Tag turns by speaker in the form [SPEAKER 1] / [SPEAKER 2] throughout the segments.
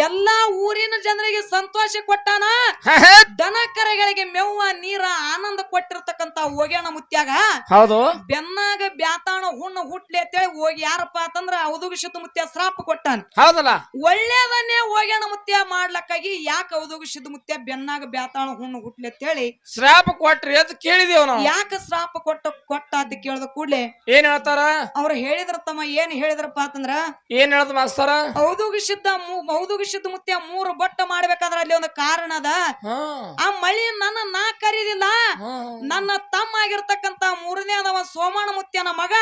[SPEAKER 1] ಎಲ್ಲಾ ಊರಿನ ಜನರಿಗೆ ಸಂತೋಷ ಕೊಟ್ಟಾನ. ದನ ಕರೆಗಳಿಗೆ ಮೆವ್ವ ನೀರ ಆನಂದ ಕೊಟ್ಟಿರ್ತಕ್ಕಂತ ಹೋಗ್ಯಾಣ ಮುತ್ಯಾಗ?
[SPEAKER 2] ಹೌದು.
[SPEAKER 1] ಬೆನ್ನಾಗ ಬ್ಯಾತಾಣ ಹುಣ್ಣು ಹುಟ್ಲಿ ಅಂತೇಳಿ ಹೋಗಿ ಯಾರಪ್ಪ ಅಂತಂದ್ರ ಅವದುಗಿಸಿದ ಮುತ್ಯ ಶ್ರಾಪ ಕೊಟ್ಟಾನ.
[SPEAKER 2] ಹೌದಲ್ಲ.
[SPEAKER 1] ಒಳ್ಳೇದನ್ನೇ ಹೋಗ್ಯಾಣ ಮುತ್ಯ ಮಾಡ್ಲಕ್ಕಾಗಿ ಯಾಕೆ ಅವದುಗಿಸಿದ ಮುತ್ಯ ಬೆನ್ನಾಗ ಬ್ಯಾತಾಣ ಹುಣ್ಣು ಹುಟ್ಲಿ ಅಂತೇಳಿ?
[SPEAKER 2] ಶ್ರಾಪ ಕೊಟ್ರಿ ಅಂತ ಕೇಳಿದೇವ್ ನಾವು.
[SPEAKER 1] ಯಾಕ ಶ್ರಾಪ ಕೊಟ್ಟ ಕೊಟ್ಟ ಅಂತ ಕೇಳಿದ ಕೂಡ್ಲೆ?
[SPEAKER 2] ಏನ್ ಹೇಳ್ತಾರ?
[SPEAKER 1] ಅವ್ರು ಹೇಳಿದ್ರ ತಮ್ಮ ಏನ್ ಹೇಳಿದ್ರಪ್ಪ ಅಂತಂದ್ರ?
[SPEAKER 2] ಏನ್ ಹೇಳ್ದ ಮಾಸ್ತರ?
[SPEAKER 1] ಔದುಗಿಸಿದ್ದ ಔದುಗಿಸಿದ್ದ ಮುತ್ಯ ಮೂರು ಬಟ್ಟ ಮಾಡ್ಬೇಕಾದ್ರೆ ಅಲ್ಲಿ ಒಂದು ಕಾರಣ ಅದ. ಆ ಮಳಿ ನನ್ನ ನಾ ಕರೀದಿಲ್ಲ. ನನ್ನ ತಮ್ಮ ಆಗಿರ್ತಕ್ಕಂತ ಮೂರನೇ ಅದವ ಸೋಮಣ ಮುತ್ಯನ ಮಗ.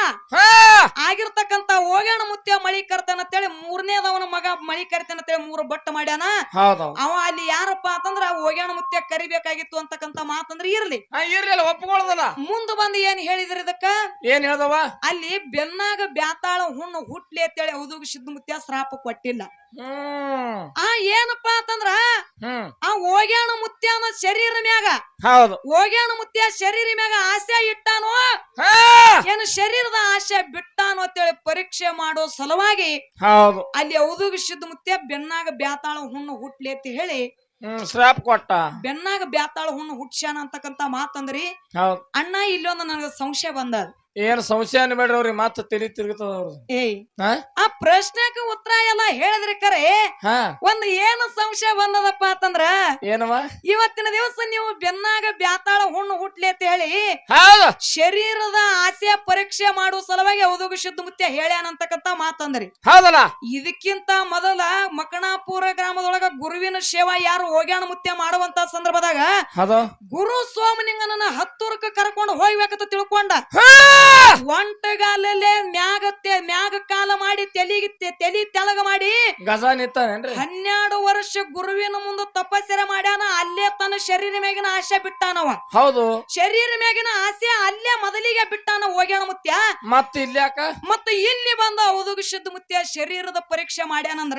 [SPEAKER 1] ಆಗಿರ್ತಕ್ಕಂತ ಹೋಗ್ಯಾಣ ಮುತ್ಯ ಮಳಿ ಕರ್ತಾನ ಅಂತೇಳಿ ಮೂರನೇದವನ ಮಗ ಮಳಿ ಕರಿತಾನ ಅಂತೇಳಿ ಮೂರು ಬಟ್ಟು ಮಾಡ್ಯಾನ. ಅವ ಅಲ್ಲಿ ಯಾರಪ್ಪ ಅಂತಂದ್ರ ಹೋಗ್ಯಾಣ ಮುತ್ಯ ಕರಿಬೇಕಾಗಿತ್ತು ಅಂತಕ್ಕಂತ ಮಾತಂದ್ರ ಇರ್ಲಿ.
[SPEAKER 2] ಇರ್ಲಿಲ್ಲ ಒಪ್ಕೊಳ್ಳೋದಲ್ಲ
[SPEAKER 1] ಮುಂದ ಬಂದು ಏನ್ ಹೇಳಿದ್ರಿ ಇದಕ್ಕ?
[SPEAKER 2] ಏನ್ ಹೇಳ್ದವ?
[SPEAKER 1] ಅಲ್ಲಿ ಬೆನ್ನಾಗ ಬ್ಯಾತಾಳ ಹುಣ್ಣು ಹುಟ್ಲಿ ಅಂತೇಳಿ ಸಿದ್ಧ ಮುತ್ಯ ಶ್ರಾಪ ಕೊಟ್ಟಿಲ್ಲ. ಆ ಏನಪ್ಪಾ ಅಂತಂದ್ರ ಆ ಹೋಗ್ಯಾಣ ಮುತ್ಯನ ಶರೀರ ಮ್ಯಾಗ
[SPEAKER 2] ಹೌದು.
[SPEAKER 1] ಹೋಗ್ಯಾಣ ಮುತ್ಯ ಶರೀರ ಮ್ಯಾಗ ಆಸೆ ಇಟ್ಟಾನೋ. ಏನು ಶರೀರದ ಆಸೆ ಬಿಟ್ಟಾನೋ ಅಂತೇಳಿ ಪರೀಕ್ಷೆ ಮಾಡೋ ಸಲುವಾಗಿ
[SPEAKER 2] ಹೌದು.
[SPEAKER 1] ಅಲ್ಲಿ ಸಿದ್ಧ ಮುತ್ಯ ಬೆನ್ನಾಗ ಬ್ಯಾತಾಳ ಹುಣ್ಣು ಹುಟ್ಲಿ ಅಂತ ಹೇಳಿ
[SPEAKER 2] ಶ್ರಾಪ್ ಕೊಟ್ಟ.
[SPEAKER 1] ಬೆನ್ನಾಗ ಬ್ಯಾತಾಳ ಹುಣ್ಣು ಹುಟ್ಸ್ಯಾನ ಅಂತಕ್ಕಂತ ಮಾತಂದ್ರಿ. ಅಣ್ಣ ಇಲ್ಲೊಂದು ನನಗ ಸಂಶಯ ಬಂದದ.
[SPEAKER 2] ಏನ್ ಸಂಶಯ ಅನ್ಬೇಡ್ರಿ ಅವ್ರಿ ಮತ್ತೆ ತಿಳಿ ತಿರುಗುತ್ತದ ಅವ್ರದ್ದು
[SPEAKER 1] ಏಯ್
[SPEAKER 2] ಹಾ
[SPEAKER 1] ಆ ಪ್ರಶ್ನೆಕ ಉತ್ತರ ಎಲ್ಲ ಹೇಳಿದ್ರಿ ಕರೆ.
[SPEAKER 2] ಹಾ.
[SPEAKER 1] ಒಂದ್ ಏನು ಸಂಶಯ ಬಂದದಪ್ಪ ಅಂತಂದ್ರ
[SPEAKER 2] ಏನವ?
[SPEAKER 1] ಇವತ್ತಿನ ದಿವಸ ನೀವು ಬೆನ್ನಾಗ ಬ್ಯಾತಾಳ ಹುಣ್ಣು ಹುಟ್ಲಿ ಅಂತ ಹೇಳಿ
[SPEAKER 2] ಹೌದು.
[SPEAKER 1] ಶರೀರದ ಆಸೆ ಪರೀಕ್ಷೆ ಮಾಡುವ ಸಲುವಾಗಿ ಸಿದ್ಧ ಮುತ್ಯ ಹೇಳ್ಯಾನಂತಕ್ಕಂತ ಮಾತಂದ್ರಿ.
[SPEAKER 2] ಹೌದಲ್ಲ?
[SPEAKER 1] ಇದಕ್ಕಿಂತ ಮೊದಲ ಮಕಣಾಪುರ ಗ್ರಾಮದೊಳಗ ಗುರುವಿನ ಸೇವಾ ಯಾರು ಹೋಗ್ಯಾಣ ಮುತ್ಯ ಮಾಡುವಂತ ಸಂದರ್ಭದಾಗ
[SPEAKER 2] ಹೌದು.
[SPEAKER 1] ಗುರು ಸೋಮನಿಂಗನನ್ನ ಹತ್ತೂರಕ್ಕೆ ಕರ್ಕೊಂಡು ಹೋಗ್ಬೇಕಂತ ತಿಳ್ಕೊಂಡ. ಒಂಟಗಾಲಲ್ಲೇ ಮ್ಯಾಗತ್ತೆ ಮ್ಯಾಗ ಕಾಲ ಮಾಡಿ ತೆಲಿಗೆ ತೆ- ತೆಲಿ ತೆಲಗ ಮಾಡಿ
[SPEAKER 2] ಗಜ
[SPEAKER 1] ಹನ್ನೆರಡು ವರ್ಷ ಗುರುವಿನ ಮುಂದೆ ತಪಸ್ಸರ ಮಾಡ್ಯಾನ ಅಲ್ಲೇ ತನ್ನ ಶರೀರ ಮ್ಯಾಗಿನ ಆಸೆ ಬಿಟ್ಟಾನವ.
[SPEAKER 2] ಹೌದು.
[SPEAKER 1] ಶರೀರ ಮ್ಯಾಗಿನ ಆಸೆ ಅಲ್ಲೇ ಮೊದಲಿಗೆ ಬಿಟ್ಟಾನ ಹೋಗ್ಯಾನ ಮುತ್ಯ.
[SPEAKER 2] ಮತ್ತ ಇಲ್ಲಿ ಯಾಕ?
[SPEAKER 1] ಮತ್ತೆ ಇಲ್ಲಿ ಬಂದ ಸಿದ್ಧ ಮುತ್ಯ ಶರೀರದ ಪರೀಕ್ಷೆ ಮಾಡ್ಯಾನಂದ್ರ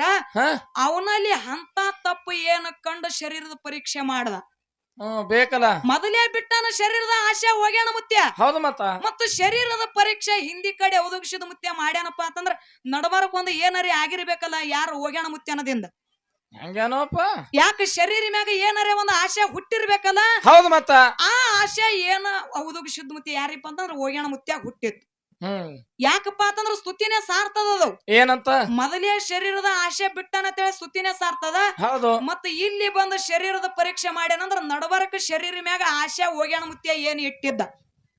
[SPEAKER 1] ಅವನಲ್ಲಿ ಅಂತ ತಪ್ಪು ಏನು ಕಂಡು ಶರೀರದ ಪರೀಕ್ಷೆ ಮಾಡ್ದ?
[SPEAKER 2] ಹ್ಮ್ ಬೇಕಲ್ಲ.
[SPEAKER 1] ಮೊದಲೇ ಬಿಟ್ಟಾನ ಶರೀರದ ಆಸೆ ಹೋಗ್ಯಾನ ಮುತ್ಯ.
[SPEAKER 2] ಹೌದು ಮತ್ತ.
[SPEAKER 1] ಮತ್ತು ಶರೀರದ ಪರೀಕ್ಷೆ ಹಿಂದಿ ಕಡೆ ಒದಗಿಸಿದ ಮುತ್ಯ ಮಾಡ್ಯಾನಪ್ಪ ಅಂತಂದ್ರ ನಡಬಾರಕ್ ಒಂದು ಏನಾರಿ ಆಗಿರ್ಬೇಕಲ್ಲ ಯಾರು ಹೋಗ್ಯಾನ ಮುತ್ಯ ಅನ್ನೋದಿಂದ.
[SPEAKER 2] ಹಂಗೇನೋಪ್ಪ
[SPEAKER 1] ಯಾಕೆ ಶರೀರ ಮ್ಯಾಗ ಏನಾರೇ ಒಂದು ಆಸೆ ಹುಟ್ಟಿರ್ಬೇಕಲ್ಲ
[SPEAKER 2] ಹೌದು ಮತ್ತ.
[SPEAKER 1] ಆ ಆಸೆ ಏನ ಒದಗಿಸಿದ ಮುತ್ಯ ಯಾರಿಪ್ಪ ಅಂತಂದ್ರ ಹೋಗ್ಯಾಣ ಮುತ್ಯ ಹುಟ್ಟಿತ್ತು. ಯಾಕಪ್ಪ ಅಂತಂದ್ರ ಸ್ತುತಿನೇ ಸಾರ್ತದ ಅದು.
[SPEAKER 2] ಏನಂತ?
[SPEAKER 1] ಮೊದಲೇ ಶರೀರದ ಆಸೆ ಬಿಟ್ಟನಂತೇಳಿ ಸ್ತುತಿನೇ ಸಾರ್ತದ
[SPEAKER 2] ಹೌದು.
[SPEAKER 1] ಮತ್ತ ಇಲ್ಲಿ ಬಂದು ಶರೀರದ ಪರೀಕ್ಷೆ ಮಾಡ್ಯಾನಂದ್ರ ನಡಬರಕ ಶರೀರ ಮ್ಯಾಗ ಆಸೆ ಹೋಗ್ಯಾನ ಮುತ್ಯ ಏನ್ ಇಟ್ಟಿದ್ದ.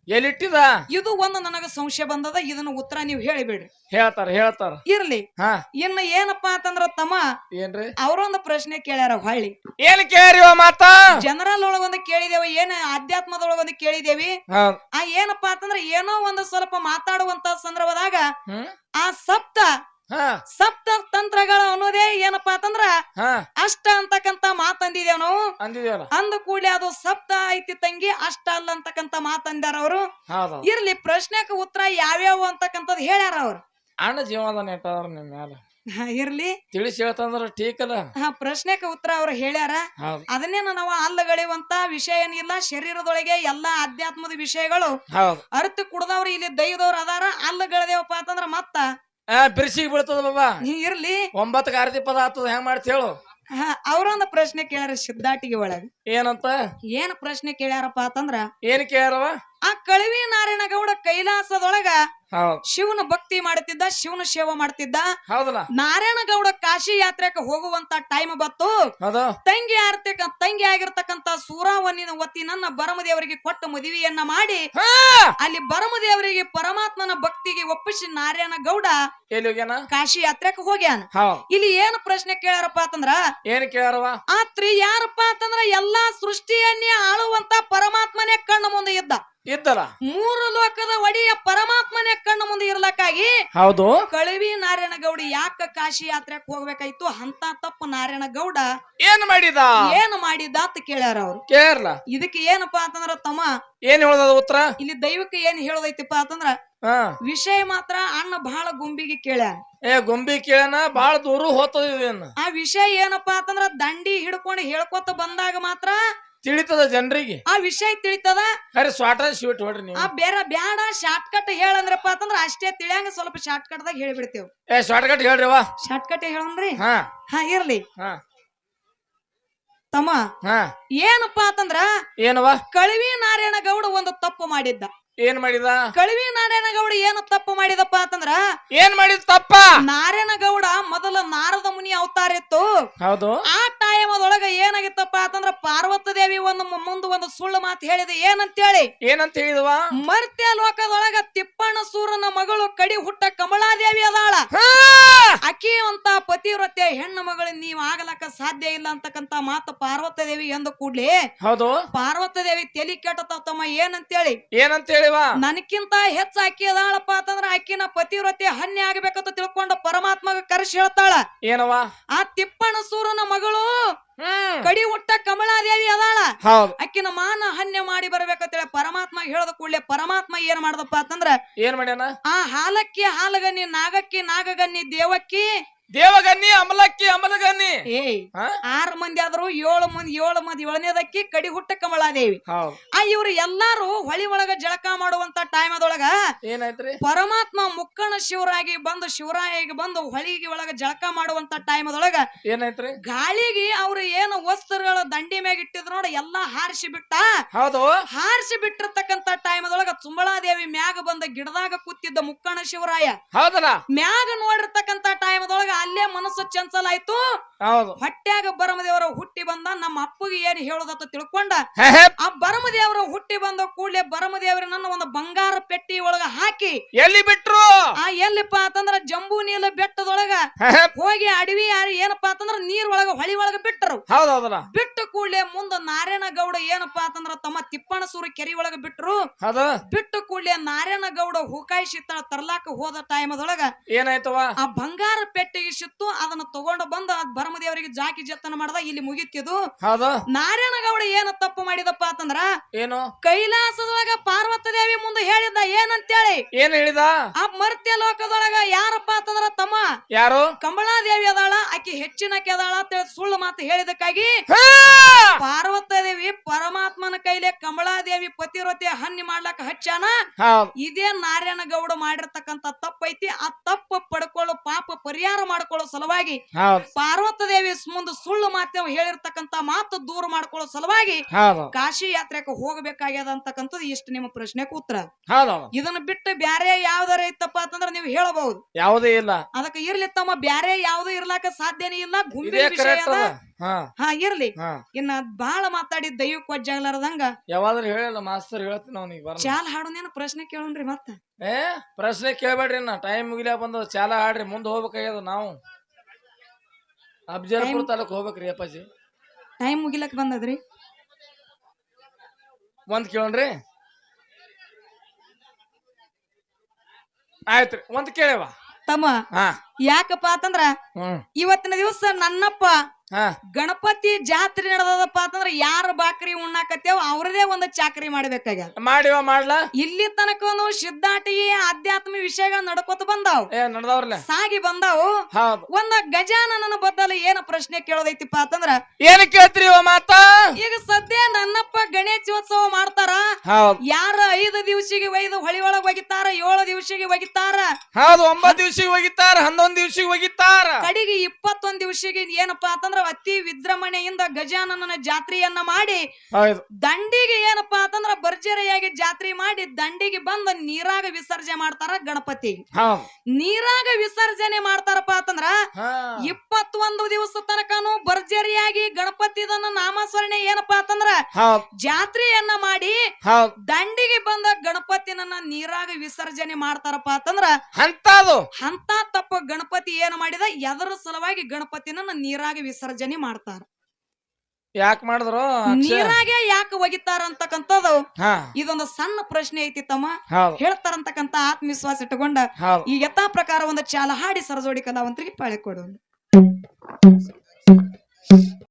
[SPEAKER 2] ಎಲ್ಲಿಟ್ಟಿದ?
[SPEAKER 1] ಇದು ಒಂದು ನನಗ ಸಂಶಯ ಬಂದದ ಇದನ್ನ ಉತ್ತರ ನೀವು ಹೇಳಿಬಿಡ್ರಿ.
[SPEAKER 2] ಹೇಳ್ತಾರ ಹೇಳ್ತಾರ.
[SPEAKER 1] ಇರ್ಲಿ.
[SPEAKER 2] ಹಾ.
[SPEAKER 1] ಇನ್ನ ಏನಪ್ಪಾ ಅಂತಂದ್ರ ತಮ್ಮ
[SPEAKER 2] ಏನ್ರಿ?
[SPEAKER 1] ಅವರೊಂದು ಪ್ರಶ್ನೆ ಕೇಳ್ಯಾರ ಹೊಳ್ಳಿ.
[SPEAKER 2] ಏನ್ ಕೇಳಿವ ಮಾತ?
[SPEAKER 1] ಜನರಲ್ ಒಳಗೊಂದು ಕೇಳಿದೇವ ಏನ ಅಧ್ಯಾತ್ಮದೊಳಗೊಂದು ಕೇಳಿದೇವಿ?
[SPEAKER 2] ಹೌದ್
[SPEAKER 1] ಆ ಏನಪ್ಪಾ ಅಂತಂದ್ರ ಏನೋ ಒಂದು ಸ್ವಲ್ಪ ಮಾತಾಡುವಂತ ಸಂದರ್ಭದಾಗ ಆ ಸಪ್ತ ಸಪ್ತ ತಂತ್ರಗಳ ಅನ್ನೋದೇ ಏನಪ್ಪಾ ಅಂತಂದ್ರ ಅಷ್ಟ ಅಂತಕ್ಕಂತ ಮಾತಂದಿದೇವ್ ನಾವು?
[SPEAKER 2] ಅಂದಿದೇವಲ್ಲ
[SPEAKER 1] ಅಂದ ಕೂಡಲೇ ಅದು ಸಪ್ತ ಐತಿ ತಂಗಿ ಅಷ್ಟ ಅಲ್ಲ ಅಂತಕ್ಕಂತ ಮಾತಂದ್ಯಾರ ಅವರು? ಇರ್ಲಿ ಪ್ರಶ್ನೆಕ ಉತ್ತರ ಯಾವ್ಯಾವ ಅಂತಕ್ಕಂತದ್ ಹೇಳ್ಯಾರ ಅವ್ರು.
[SPEAKER 2] ಅಣ್ಣ ಜೀವದ ನೆಟ್ಟವ್ರ ನಿಮ್ ಮ್ಯಾಲ.
[SPEAKER 1] ಇರ್ಲಿ.
[SPEAKER 2] ತಿಳಿಸಿ ಹೇಳ್ತಂದ್ರ
[SPEAKER 1] ಹಾ ಪ್ರಶ್ನೆಕ ಉತ್ತರ ಅವ್ರು ಹೇಳ್ಯಾರ. ಅದನ್ನೇನ ನಾವ ಅಲ್ಲಗಳಿವಂತ ವಿಷಯ ಏನಿಲ್ಲ ಶರೀರದೊಳಗೆ ಎಲ್ಲಾ ಆಧ್ಯಾತ್ಮದ ವಿಷಯಗಳು. ಅರ್ಥ ಕುಡ್ದವ್ರು ಇಲ್ಲಿ ದೈವದವ್ರು ಅದಾರ ಅಲ್ಲಗಳದೇವಪ್ಪ ಅಂತಂದ್ರ ಮತ್ತ?
[SPEAKER 2] ಆ ಬಿರ್ಸಿಗೆ ಬೀಳ್ತದ ಬಾಬಾ
[SPEAKER 1] ನೀ ಇರ್ಲಿ.
[SPEAKER 2] ಒಂಬತ್ತು ಆರತಿ ಪದ ಆತದ ಹೆಂಗ್ ಮಾಡ್ತಿ ಹೇಳು.
[SPEAKER 1] ಹಾ, ಅವ್ರೊಂದು ಪ್ರಶ್ನೆ ಕೇಳ್ಯಾರ ಸಿದ್ಧಾಟಿಗೆ ಒಳಗ.
[SPEAKER 2] ಏನಂತ?
[SPEAKER 1] ಏನ್ ಪ್ರಶ್ನೆ ಕೇಳ್ಯಾರಪ್ಪ ಅಂತಂದ್ರ
[SPEAKER 2] ಏನ್ ಕೇಳವ
[SPEAKER 1] ಆ ಕಳವಿ ನಾರಾಯಣ ಗೌಡ ಕೈಲಾಸದೊಳಗ ಶಿವನ ಭಕ್ತಿ ಮಾಡುತ್ತಿದ್ದ ಶಿವನ ಸೇವೆ ಮಾಡ್ತಿದ್ದ
[SPEAKER 2] ಹೌದಲ್ಲ?
[SPEAKER 1] ನಾರಾಯಣ ಗೌಡ ಕಾಶಿ ಯಾತ್ರೆಗೆ ಹೋಗುವಂತ ಟೈಮ್ ಬತ್ತು ತಂಗಿ ಆರ್ತಕ್ಕ ತಂಗಿ ಆಗಿರ್ತಕ್ಕಂತ ಸೂರಾವನಿನ ವತಿನನ್ನ ಬರಮದೇವರಿಗೆ ಕೊಟ್ಟ ಮದುವೆಯನ್ನ ಮಾಡಿ ಅಲ್ಲಿ ಬರಮದೇವರಿಗೆ ಪರಮಾತ್ಮನ ಭಕ್ತಿಗೆ ಒಪ್ಪಿಸಿ ನಾರಾಯಣ ಗೌಡ ಕಾಶಿ ಯಾತ್ರೆಗೆ ಹೋಗ್ಯಾನ. ಇಲ್ಲಿ ಏನು ಪ್ರಶ್ನೆ ಕೇಳ್ಯಾರಪ್ಪ ಅಂತಂದ್ರ
[SPEAKER 2] ಏನ್ ಕೇಳ್ಯಾರವ
[SPEAKER 1] ಆತ್ರಿ ಯಾರಪ್ಪ ಅಂತಂದ್ರ ಎಲ್ಲಾ ಸೃಷ್ಟಿಯನ್ನೇ ಆಳುವಂತ ಪರಮಾತ್ಮನೇ ಕಣ್ಣು ಮುಂದೆ ಇದ್ದ.
[SPEAKER 2] ಇದ್ದಲ್ಲ?
[SPEAKER 1] ಮೂರು ಲೋಕದ ಒಡೆಯ ಪರಮಾತ್ಮನೇ ಕಣ್ಣು ಮುಂದೆ ಇರ್ಲಕ್ಕಾಗಿ
[SPEAKER 2] ಹೌದು.
[SPEAKER 1] ಕಳವಿ ನಾರಾಯಣ ಗೌಡ ಯಾಕ ಕಾಶಿ ಯಾತ್ರೆಗೆ ಹೋಗ್ಬೇಕಾಯ್ತು? ಅಂತ ತಪ್ಪು ನಾರಾಯಣ ಗೌಡ
[SPEAKER 2] ಏನ್ ಮಾಡಿದ?
[SPEAKER 1] ಏನು ಮಾಡಿದ ಅಂತ ಕೇಳ್ಯಾರ ಅವ್ರು.
[SPEAKER 2] ಕೇರ್ಲ.
[SPEAKER 1] ಇದಕ್ಕೆ ಏನಪ್ಪಾ ಅಂತಂದ್ರ ತಮ್ಮ
[SPEAKER 2] ಏನ್ ಹೇಳದ ಉತ್ತರ?
[SPEAKER 1] ಇಲ್ಲಿ ದೈವಕ್ಕೆ ಏನ್ ಹೇಳೋದೈತಿಪ್ಪ ಅಂತಂದ್ರ
[SPEAKER 2] ಹಾ.
[SPEAKER 1] ವಿಷಯ ಮಾತ್ರ ಅಣ್ಣ ಬಹಳ ಗುಂಬಿಗೆ ಕೇಳ್ಯಾರ.
[SPEAKER 2] ಏ ಗೊಂಬಿ ಕೇಳನ ಬಾಳ ದೂರ ಹೋತದ ಇದೇನ್
[SPEAKER 1] ಆ ವಿಷಯ ಏನಪ್ಪಾ ಅಂತಂದ್ರ ದಂಡಿ ಹಿಡ್ಕೊಂಡು ಹೇಳ್ಕೊತ ಬಂದಾಗ ಮಾತ್ರ
[SPEAKER 2] ತಿಳಿತದ ಜನರಿಗೆ?
[SPEAKER 1] ಆ ವಿಷಯ ತಿಳಿತದ?
[SPEAKER 2] ಖರೆ ಸ್ವಾಟ ಶಿವಟ್ ಹೊಡ್ರಿ ನೀವು.
[SPEAKER 1] ಆ ಬೇರೆ ಬ್ಯಾಡ ಶಾರ್ಟ್ ಕಟ್ ಹೇಳಂದ್ರಪ್ಪ ಅಂತಂದ್ರ ಅಷ್ಟೇ ತಿಳಿಯಂಗ ಸ್ವಲ್ಪ ಶಾರ್ಟ್ ಕಟ್ ದಾಗ ಹೇಳಿಬಿಡ್ತೇವ್.
[SPEAKER 2] ಏ ಶಾರ್ಟ್ ಕಟ್ ಹೇಳ್ರಿ ವಾ
[SPEAKER 1] ಶಾರ್ಟ್ ಕಟ್ ಹೇಳಂದ್ರಿ?
[SPEAKER 2] ಹಾ.
[SPEAKER 1] ಹಾ ಇರ್ಲಿ.
[SPEAKER 2] ಹಾ.
[SPEAKER 1] ತಮ್ಮ
[SPEAKER 2] ಹಾ.
[SPEAKER 1] ಏನಪ್ಪಾ ಅಂತಂದ್ರ
[SPEAKER 2] ಏನವ
[SPEAKER 1] ಕಳವಿ ನಾರಾಯಣ ಗೌಡ ಒಂದು ತಪ್ಪು ಮಾಡಿದ್ದ.
[SPEAKER 2] ಏನ್ ಮಾಡಿದ?
[SPEAKER 1] ಕಳವಿ ನಾರಾಯಣ ಗೌಡ ಏನು ತಪ್ಪು ಮಾಡಿದಪ್ಪ ಅಂತಂದ್ರ?
[SPEAKER 2] ಏನ್ ಮಾಡಿದ ತಪ್ಪ?
[SPEAKER 1] ನಾರಾಯಣ ಗೌಡ ಮೊದಲ ನಾರದ ಮುನಿ ಅವತಾರ ಇತ್ತು
[SPEAKER 2] ಹೌದು.
[SPEAKER 1] ಆ ಟೈಮ್ ಅದೊಳಗ ಏನಾಗಿತ್ತಪ್ಪ ಅಂತಂದ್ರ ಪಾರ್ವತ ದೇವಿ ಒಂದು ಮುಂದ ಒಂದು ಸುಳ್ಳು ಮಾತು ಹೇಳಿದೆ. ಏನಂತೇಳಿ?
[SPEAKER 2] ಏನಂತ ಹೇಳಿದವ?
[SPEAKER 1] ಮರ್ತ್ಯ ಲೋಕದೊಳಗ ತಿಪ್ಪಣ್ಣ ಸೂರನ ಮಗಳು ಕಡಿ ಹುಟ್ಟ ಕಮಲಾದೇವಿ ಅದಾಳ. ಅಕಿ ಅಂತ ಪತಿವ್ರತೆ ಹೆಣ್ಣು ಮಗಳು ನೀವ್ ಆಗಲಕ್ಕ ಸಾಧ್ಯ ಇಲ್ಲ ಅಂತಕ್ಕಂತ ಮಾತು ಪಾರ್ವತ ದೇವಿ ಎಂದು ಕೂಡ್ಲಿ
[SPEAKER 2] ಹೌದು.
[SPEAKER 1] ಪಾರ್ವತ ದೇವಿ ತಲಿ ಕೆಟ್ಟ ತಮ್ಮ ಏನಂತೇಳಿ?
[SPEAKER 2] ಏನಂತ ಹೇಳಿವ?
[SPEAKER 1] ನನಕ್ಕಿಂತ ಹೆಚ್ಚ ಅಕ್ಕಿ ಅದಾಳಪ್ಪ ಅಂತಂದ್ರ ಅಕ್ಕಿನ ಪತಿವ್ರತೆ ಹನ್ನೆ ಆಗ್ಬೇಕಂತ ತಿಳ್ಕೊಂಡ ಪರಮಾತ್ಮ ಕರೆಸಿ ಹೇಳ್ತಾಳ.
[SPEAKER 2] ಏನವ
[SPEAKER 1] ಆ ತಿಪ್ಪಣ ಸೂರನ ಮಗಳು ಕಡಿ ಹುಟ್ಟ ಕಮಲಾದೇವಿ ಅದಾಳ. ಅಕ್ಕಿನ ಮಾನ ಹನ್ಯ ಮಾಡಿ ಬರ್ಬೇಕಂತೇಳಿ ಪರಮಾತ್ಮ ಹೇಳದ ಕೂಡಲೇ ಪರಮಾತ್ಮ ಏನ್ ಮಾಡ್ದಪ್ಪ ಅಂತಂದ್ರ
[SPEAKER 2] ಏನ್ ಮಾಡ್ಯಾನ?
[SPEAKER 1] ಆ ಹಾಲಕ್ಕಿ ಹಾಲಗನ್ನಿ ನಾಗಕ್ಕಿ ನಾಗಗನ್ನಿ ದೇವಕ್ಕಿ
[SPEAKER 2] ದೇವಗನ್ನಿ ಅಮಲಕ್ಕಿ ಅಮಲಗನ್ನಿ.
[SPEAKER 1] ಏಯ್
[SPEAKER 2] ಹಾ?
[SPEAKER 1] ಆರು ಮಂದಿ ಆದ್ರು ಏಳು ಮಂದಿ ಏಳು ಮಂದಿ ಏಳನೇದಕ್ಕಿ ಕಡಿ ಹುಟ್ಟ ಕಮಲಾದೇವಿ ಆ ಇವ್ರು ಎಲ್ಲಾರು ಹೊಳಿ ಒಳಗ ಜಳಕ ಮಾಡುವಂತ ಟೈಮ್ ಅದೊಳಗ
[SPEAKER 2] ಏನಾಯ್ತ್ರಿ?
[SPEAKER 1] ಪರಮಾತ್ಮ ಮುಕ್ಕಣ ಶಿವರಾಗಿ ಬಂದು ಶಿವರಾಯಿಗೆ ಬಂದು ಹೊಳಿಗೆ ಒಳಗ ಜಳಕ ಮಾಡುವಂತ ಟೈಮ್ ಅದೊಳಗ
[SPEAKER 2] ಏನಾಯ್ತ್ರಿ?
[SPEAKER 1] ಗಾಳಿಗೆ ಅವ್ರು ಏನು ವಸ್ತ್ರಗಳ ದಂಡಿ ಮ್ಯಾಗ ಇಟ್ಟಿದ್ರು ನೋಡ ಎಲ್ಲಾ ಹಾರಿಸಿ ಬಿಟ್ಟ.
[SPEAKER 2] ಹೌದು.
[SPEAKER 1] ಹಾರಿಸಿ ಬಿಟ್ಟಿರ್ತಕ್ಕಂತ ಟೈಮ್ ಅದೊಳಗ ತುಂಬಳಾದೇವಿ ಮ್ಯಾಗ ಬಂದ ಗಿಡದಾಗ ಕೂತಿದ್ದ ಮುಕ್ಕಣ ಶಿವರಾಯ.
[SPEAKER 2] ಹೌದಲ್ಲ?
[SPEAKER 1] ಮ್ಯಾಗ ನೋಡಿರ್ತಕ್ಕಂತ ಟೈಮ್ ಅದೊಳಗ ಅಲ್ಲೇ ಮನಸ್ಸು ಚಂಚಲ ಆಯ್ತು
[SPEAKER 2] ಹೌದು.
[SPEAKER 1] ಹೊಟ್ಯಾಗ ಬರಮದೇವರ ಹುಟ್ಟಿ ಬಂದ ನಮ್ಮ ಅಪ್ಪಗೆ ಏನ್ ಹೇಳೋದತ್ತ ತಿಳ್ಕೊಂಡ? ಆ ಬರಮದೇವರ ಹುಟ್ಟಿ ಬಂದ ಕೂಡಲೇ ಬರಮದೇವರ ನನ್ನ ಒಂದು ಬಂಗಾರ ಪೆಟ್ಟಿ ಒಳಗ ಹಾಕಿ.
[SPEAKER 2] ಎಲ್ಲಿ ಬಿಟ್ರು?
[SPEAKER 1] ಆ ಎಲ್ಲಿಪ್ಪ ಅಂತಂದ್ರ ಜಂಬೂ ನೀಲ ಬೆಟ್ಟದೊಳಗ ಹೋಗಿ ಅಡವಿ ಯಾರು ಏನಪ್ಪಾ ಅಂತಂದ್ರ ನೀರ್ ಒಳಗ ಹೊಳಿ ಒಳಗ ಬಿಟ್ಟರು. ಬಿಟ್ಟು ಕೂಡಲೇ ಮುಂದ ನಾರಾಯಣ ಗೌಡ ಏನಪ್ಪಾ ಅಂತಂದ್ರ ತಮ್ಮ ತಿಪ್ಪಣಸೂರು ಕೆರಿ ಒಳಗ ಬಿಟ್ರು. ಬಿಟ್ಟು ಕೂಡಲೇ ನಾರಾಯಣ ಗೌಡ ಹೂಕಾಯಿ ಶಿತ್ತಳ ತರ್ಲಾಕ ಹೋದ ಟೈಮದೊಳಗ
[SPEAKER 2] ಏನಾಯ್ತವ?
[SPEAKER 1] ಆ ಬಂಗಾರ ಪೆಟ್ಟಿಗೆ ಶಿತ್ತು ಅದನ್ನ ತಗೊಂಡು ಬಂದು ಅದ್ ಬರಮದೇವರಿಗೆ ಜಾಕಿ ಜತನ ಮಾಡ್ದ ಇಲ್ಲಿ ಮುಗಿತಿದು. ನಾರಾಯಣ ಗೌಡ ಏನ ತಪ್ಪು ಮಾಡಿದಪ್ಪ ಅಂತಂದ್ರ
[SPEAKER 2] ಏನು?
[SPEAKER 1] ಕೈಲಾಸದೊಳಗ ಪಾರ್ವತ ದೇವಿ ಮುಂದೆ ಹೇಳಿದ್ದ ಏನಂತೇಳಿ
[SPEAKER 2] ಏನ್ ಹೇಳಿದ?
[SPEAKER 1] ಆ ಮರ್ತ್ಯ ಲೋಕದೊಳಗ ಯಾರಪ್ಪ ಅಂತಂದ್ರ ತಮ್ಮ?
[SPEAKER 2] ಯಾರು?
[SPEAKER 1] ಕಮಲಾದೇವಿ ಅದಾಳ ಆಕಿ ಹೆಚ್ಚಿನ ಅದಾಳ ಅಂತ ಸುಳ್ಳು ಮಾತು ಹೇಳಿದಕ್ಕಾಗಿ! ಪಾರ್ವತ ದೇವಿ ಪರಮಾತ್ಮನ ಕೈಲೆ ಕಮಲಾದೇವಿ ಪತಿವ್ರತೆ ಹನ್ನಿ ಮಾಡ್ಲಕ್ಕ ಹಚ್ಚಾನ ಇದೇ ನಾರಾಯಣ ಗೌಡ ಮಾಡಿರ್ತಕ್ಕಂತ ತಪ್ಪೈತಿ. ಆ ತಪ್ಪು ಪಡ್ಕೊಳ್ಳೋ ಪರಿಹಾರ ಮಾಡ್ಕೊಳ್ಳೋ ಸಲುವಾಗಿ ಪಾರ್ವತ ದೇವಿ ಮುಂದೆ ಸುಳ್ಳು ಮಾತು ಹೇಳಿರ್ತಕ್ಕಂತ ಮಾತು ದೂರ ಮಾಡ್ಕೊಳ್ಳೋ ಸಲುವಾಗಿ ಕಾಶಿ ಯಾತ್ರೆಗೆ ಹೋಗಬೇಕಾಗ್ಯದ ಅಂತಕ್ಕಂಥದ್ದು ಇಷ್ಟು ನಿಮ್ಮ ಪ್ರಶ್ನೆಗೆ ಉತ್ತರ. ಇದನ್ನ ಬಿಟ್ಟು ಬ್ಯಾರೆ ಯಾವ್ದಾರ ಇತ್ತಪ್ಪ ಅಂತಂದ್ರೆ ನೀವು ಹೇಳಬಹುದು.
[SPEAKER 2] ಯಾವುದೇ ಇಲ್ಲ.
[SPEAKER 1] ಅದಕ್ಕೆ ಇರ್ಲಿ ತಮ್ಮ ಬ್ಯಾರೆ ಯಾವ್ದು ಇರ್ಲಾಕ ಸಾಧ್ಯನೇ ಇಲ್ಲ. ಗುಂಬಿನ
[SPEAKER 2] ಹಾ.
[SPEAKER 1] ಹಾ ಇರ್ಲಿ. ಇನ್ನ ಬಾಳ ಮಾತಾಡಿ ದೈವಕ್ ವಜ್ಜಾಗ್ಲಾರ್ದಂಗ
[SPEAKER 2] ಯಾವಾದ್ರೂ ಹೇಳಲ್ಲ ಮಾಸ್ತರ್ ಹೇಳ್ತೀನಿ ಅವ್ನಿಗೆ ಬರ
[SPEAKER 1] ಚಾಲ್ ಹಾಡೋನೇನ ಪ್ರಶ್ನೆ ಕೇಳೋಣ್ರಿ ಮತ್ತ.
[SPEAKER 2] ಏ ಪ್ರಶ್ನೆ ಕೇಳ್ಬೇಡ್ರಿ ನಾ ಟೈಮ್ ಮುಗಿಲ ಬಂದ ಚಾಲ ಹಾಡ್ರಿ ಮುಂದೆ ಹೋಗ್ಬೇಕಾಗ್ಯದ ನಾವು.
[SPEAKER 1] ಅಬ್ಜರ್ಪುರ
[SPEAKER 2] ತಾಲೂಕ್ ಹೋಗ್ಬೇಕ್ರಿ ಅಪ್ಪಾಜಿ.
[SPEAKER 1] ಟೈಮ್ ಮುಗಿಲಕ್ ಬಂದದ್ರಿ.
[SPEAKER 2] ಒಂದ್ ಕೇಳೋಣ್ರಿ. ಆಯ್ತ್ರಿ ಒಂದ್ ಕೇಳವ
[SPEAKER 1] ತಮ್ಮ
[SPEAKER 2] ಹಾ.
[SPEAKER 1] ಯಾಕಪ್ಪ ಅಂತಂದ್ರ ಇವತ್ತಿನ ದಿವಸ ನನ್ನಪ್ಪ ಗಣಪತಿ ಜಾತ್ರೆ ನಡೆದದಪ್ಪ ಅಂತಂದ್ರೆ ಯಾರ ಬಾಕ್ರಿ ಉಣ್ಣಾಕತ್ತೇವ ಅವ್ರದೇ ಒಂದು ಚಾಕರಿ ಮಾಡ್ಬೇಕಾಗ್ಯದ.
[SPEAKER 2] ಮಾಡಿವ ಮಾಡ್ಲಾ?
[SPEAKER 1] ಇಲ್ಲಿ ತನಕನು ಸಿದ್ಧಾಟಿಗೆ ಆಧ್ಯಾತ್ಮ ವಿಷಯಗಳು ನಡ್ಕೋತ ಬಂದಾವ್.
[SPEAKER 2] ನಡ್ದವ್ರಲ್ಲ?
[SPEAKER 1] ಸಾಗಿ ಬಂದಾವು. ಒಂದ ಗಜಾನನ ಬದಲ ಏನ ಪ್ರಶ್ನೆ ಕೇಳೋದೈತಿಪ್ಪ ಅಂತಂದ್ರ
[SPEAKER 2] ಏನ್ ಕೇಳ್ತ್ರಿ ಮಾತ?
[SPEAKER 1] ಈಗ ಸದ್ಯ ನನ್ನಪ್ಪ ಗಣೇಶೋತ್ಸವ ಮಾಡ್ತಾರ. ಯಾರ ಐದು ದಿವಸಿಗೆ ಒಯ್ದು ಹೊಳಿ ಒಳಗ್ ಒಗಿತಾರ ಏಳು ದಿವಸಿಗೆ ಒಗಿತಾರ.
[SPEAKER 2] ಹೌದು ಒಂಬತ್ ದಿವ್ಸಿಗೆ ಹೋಗಿತ್ತಾರ ಹನ್ನೊಂದ್ ದಿವ್ಸಿಗೆ ಹೋಗಿತ್ತಾರ
[SPEAKER 1] ಕಡೆಗೆ ಇಪ್ಪತ್ತೊಂದ್ ದಿವಸಿಗೆ ಏನಪ್ಪಾ ಅಂತಂದ್ರ ಅತಿ ವಿಜೃಂಭಣೆಯಿಂದ ಗಜಾನನ ಜಾತ್ರೆಯನ್ನ ಮಾಡಿ ದಂಡಿಗೆ ಏನಪ್ಪಾ ಅಂತಂದ್ರ ಭರ್ಜರಿಯಾಗಿ ಜಾತ್ರೆ ಮಾಡಿ ದಂಡಿಗೆ ಬಂದ ನೀರಾಗ ವಿಸರ್ಜನೆ ಮಾಡ್ತಾರ ಗಣಪತಿ. ನೀರಾಗ ವಿಸರ್ಜನೆ ಮಾಡ್ತಾರಪ್ಪ ಅಂತಂದ್ರ ಇಪ್ಪತ್ತೊಂದು ದಿವಸ ತನಕನು ಭರ್ಜರಿಯಾಗಿ ಗಣಪತಿದನ್ನ ನಾಮಸ್ಮರಣೆ ಏನಪ್ಪಾ ಅಂತಂದ್ರ ಜಾತ್ರೆಯನ್ನ ಮಾಡಿ ದಂಡಿಗೆ ಬಂದ ಗಣಪತಿನನ್ನ ನೀರಾಗ ವಿಸರ್ಜನೆ ಮಾಡ್ತಾರಪ್ಪ ಅಂತಂದ್ರ
[SPEAKER 2] ಹಂತ
[SPEAKER 1] ಅಂತ ತಪ್ಪ ಗಣಪತಿ ಏನ್ ಮಾಡಿದ? ಎದರ ಸಲುವಾಗಿ ಗಣಪತಿಯನ್ನ ನೀರಾಗ ವಿಸರ್ಜನೆ ಮಾಡ್ತಾರ.
[SPEAKER 2] ಯಾಕೆ ಮಾಡಿದ್ರು
[SPEAKER 1] ನೀರಾಗೆ ಯಾಕೆ ಒಗಿತಾರ ಅಂತಕ್ಕಂಥದ್ದು? ಇದೊಂದು ಸಣ್ಣ ಪ್ರಶ್ನೆ ಐತಿ ತಮ್ಮ. ಹೇಳ್ತಾರಂತಕ್ಕಂತ ಆತ್ಮವಿಶ್ವಾಸ ಇಟ್ಟುಕೊಂಡ ಈ ಯಥಾ ಪ್ರಕಾರ ಒಂದು ಚಾಲ ಹಾಡಿ ಸರಜೋಡಿ ಕಲಾವಂತರಿಗೆ ಪಾಳೆ ಕೊಡೋಣ